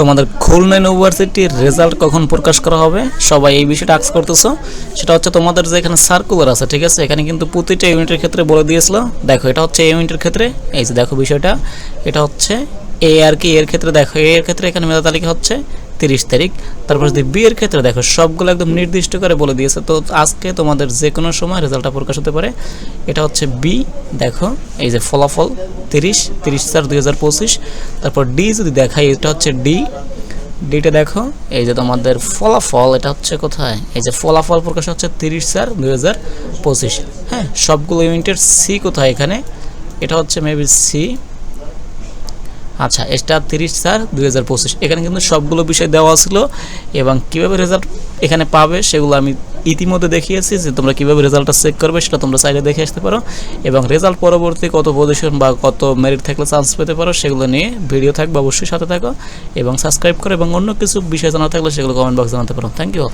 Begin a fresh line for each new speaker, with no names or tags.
তোমাদের খুলনা ইউনিভার্সিটির রেজাল্ট কখন প্রকাশ করা হবে? সবাই এই বিষয়টা আক্স করতেছো। সেটা হচ্ছে তোমাদের যে এখানে সার্কুলার আছে, ঠিক আছে? এখানে কিন্তু প্রতিটা ইউনিটের ক্ষেত্রে বলে দিয়েছিল। দেখো, এটা হচ্ছে এই ইউনিটের ক্ষেত্রে। এই যে দেখো বিষয়টা। এটা হচ্ছে এ আর কি এর ক্ষেত্রে। দেখো এ এর ক্ষেত্রে এখানে মেধা তালিকা হচ্ছে তিরিশ তারিখ। তারপর যদি বি এর ক্ষেত্রে দেখো, সবগুলো একদম নির্দিষ্ট করে বলে দিয়েছে। তো আজকে তোমাদের যে কোনো সময় রেজাল্টটা প্রকাশ হতে পারে। এটা হচ্ছে বি দেখো, এই যে ফলাফল, তিরিশ তিরিশ চার দুই হাজার পঁচিশ। তারপর ডি যদি দেখাই, এটা হচ্ছে ডি ডিটা দেখো, এই যে তোমাদের ফলাফল, এটা হচ্ছে কোথায়? এই যে ফলাফল প্রকাশ হচ্ছে তিরিশ চার দুই হাজার পঁচিশ। হ্যাঁ সবগুলো ইউনিটের সি কোথায় এখানে? এটা হচ্ছে মেবি সি আচ্ছা এটা তিরিশ চার দুই এখানে কিন্তু সবগুলো বিষয় দেওয়া ছিল, এবং কীভাবে রেজাল্ট এখানে পাবে, সেগুলো আমি ইতিমধ্যে দেখিয়েছি যে তোমরা কীভাবে রেজাল্টটা চেক করবে সেটা তোমরা চাইলে দেখে আসতে পারো। এবং রেজাল্ট পরবর্তী কত পজিশন বা কত মেরিট থাকলে চান্স পেতে পারো সেগুলো নিয়ে ভিডিও থাকবে, অবশ্যই সাথে থাকো এবং সাবস্ক্রাইব করো এবং অন্য কিছু বিষয় জানা থাকলে সেগুলো কমেন্ট বক্স জানাতে পারো। Thank you